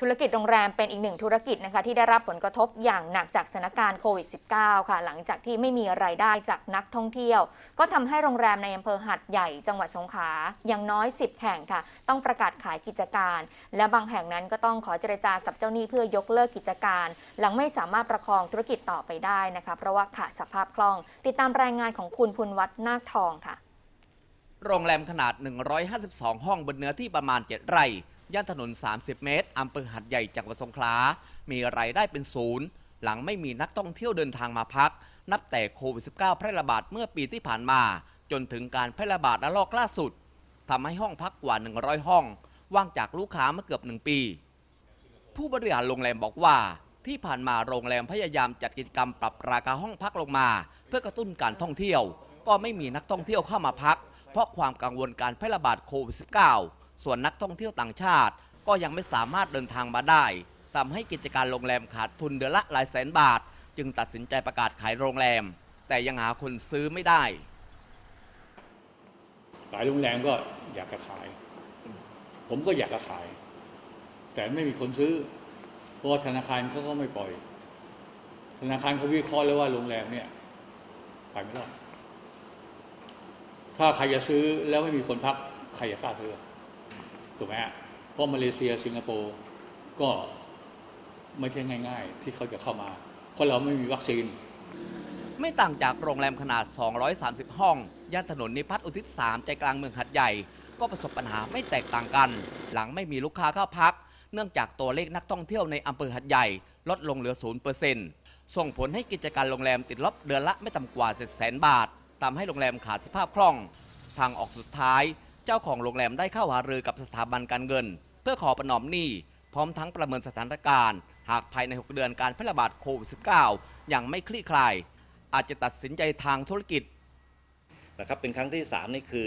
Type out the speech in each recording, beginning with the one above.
ธุรกิจโรงแรมเป็นอีกหนึ่งธุรกิจนะคะที่ได้รับผลกระทบอย่างหนักจากสถานการณ์โควิด -19 ค่ะ หลังจากที่ไม่มีรายได้จากนักท่องเที่ยว ก็ทำให้โรงแรมในอำเภอหัดใหญ่จังหวัดสงขลาอย่างน้อย 10 แห่งค่ะ ต้องประกาศขายกิจการ และบางแห่งนั้นก็ต้องขอเจรจากับเจ้าหนี้เพื่อยกเลิกกิจการ หลังไม่สามารถประคองธุรกิจต่อไปได้นะคะเพราะว่าขาดสภาพคล่อง ติดตามรายงานของคุณพุนวัฒน์นาคทองค่ะ โรงแรมขนาด 152 ห้องบนเนื้อที่ประมาณ 7 ไร่ย่านถนน 30 เมตรอำเภอหัดใหญ่จังหวัดสงขลา มีรายได้เป็นศูนย์ หลังไม่มีนักท่องเที่ยวเดินทางมาพัก นับแต่โควิด -19 แพร่ระบาดเมื่อปีที่ผ่านมา จนถึงการแพร่ระบาดระลอกล่าสุดทำให้ห้องพักกว่า 100 ห้อง ว่างจากลูกค้ามาเกือบ 1 ปี ผู้บริหารโรงแรมบอกว่า ที่ผ่านมาโรงแรมพยายามจัดกิจกรรมปรับราคาห้องพักลงมา เพื่อกระตุ้นการท่องเที่ยว ก็ไม่มีนักท่องเที่ยวเข้ามาพัก เพราะความกังวลการแพร่ระบาดโควิด -19 ส่วนนักท่องเที่ยวต่างชาติ ก็ยังไม่สามารถเดินทางมาได้ทำให้กิจการโรงแรมขาดทุนเดือนละหลายแสนบาท จึงตัดสินใจประกาศขายโรงแรม แต่ยังหาคนซื้อไม่ได้ หลายโรงแรมก็อยากจะขาย ผมก็อยากจะขาย แต่ไม่มีคนซื้อ เพราะธนาคารเขาก็ไม่ปล่อย ธนาคารเขาวิเคราะห์แล้วว่าโรงแรมเนี่ย ไปไม่รอด ถ้าใครจะซื้อแล้วไม่มีคนพักใครจะกล้าซื้อถูกไหมฮะเพราะมาเลเซียสิงคโปร์ก็ไม่ใช่ง่าย ๆ ที่เขาจะเข้ามา เพราะเราไม่มีวัคซีน ไม่ต่างจากโรงแรมขนาด 230 ห้อง ย่านถนนนิพัฒน์อุทิศ 3 ใจกลางเมืองหัดใหญ่ ก็ประสบปัญหาไม่แตกต่างกัน หลังไม่มีลูกค้าเข้าพัก เนื่องจากตัวเลขนักท่องเที่ยวในอำเภอหัดใหญ่ ลดลงเหลือ 0%ส่งผลให้กิจการโรงแรมติดลบเดือนละไม่ต่ำกว่า700,000 บาท ทำให้โรงแรมขาดสภาพคล่อง ทางออกสุดท้าย เจ้าของโรงแรมได้เข้าหารือกับสถาบันการเงิน เพื่อขอประนอมหนี้ พร้อมทั้งประเมินสถานการณ์ หากภายใน 6 เดือนการแพร่ระบาดโควิด -19 ยังไม่คลี่คลาย อาจจะตัดสินใจทางธุรกิจนะครับเป็นครั้งที่ 3 นี่คือ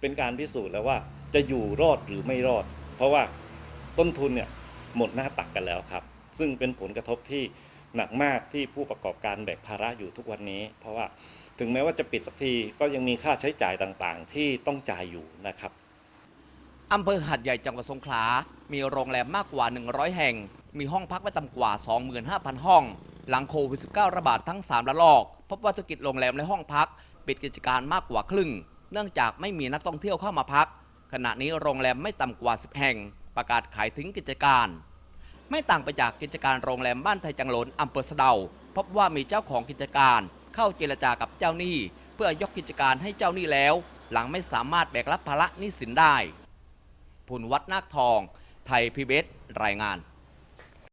เป็นการพิสูจน์แล้วว่าจะอยู่รอดหรือไม่รอด เพราะว่าต้นทุนเนี่ยหมดหน้าตักกันแล้วครับ ซึ่งเป็นผลกระทบที่ หนักมากที่ผู้ประกอบการแบกภาระอยู่ทุกวันนี้ เพราะว่าถึงแม้ว่าจะปิดสักทีก็ยังมีค่าใช้จ่ายต่างๆ ที่ต้องจ่ายอยู่นะครับอำเภอหัดใหญ่จังหวัดสงขลา มีโรงแรมมากกว่า 100 แห่ง มีห้องพักไม่ต่ำกว่า 25,000 ห้อง หลังโควิด -19 ระบาดทั้ง 3 ระลอก พบว่าธุรกิจโรงแรมและห้องพัก ปิดกิจการมากกว่าครึ่ง เนื่องจากไม่มีนักท่องเที่ยวเข้ามาพัก ขณะนี้โรงแรมไม่ต่ำกว่า 10 แห่ง ประกาศขายทิ้งกิจการ ไม่ต่างไปจากกิจการโรงแรมบ้านไทยจังหลนอำเภอสะเดาพบว่ามีเจ้าของกิจการเข้าเจรจากับเจ้าหนี้ เพื่อยกกิจการให้เจ้าหนี้แล้ว หลังไม่สามารถแบกรับภาระหนี้สินได้พุนวัฒน์นาคทอง ไทยพีบีเอสรายงาน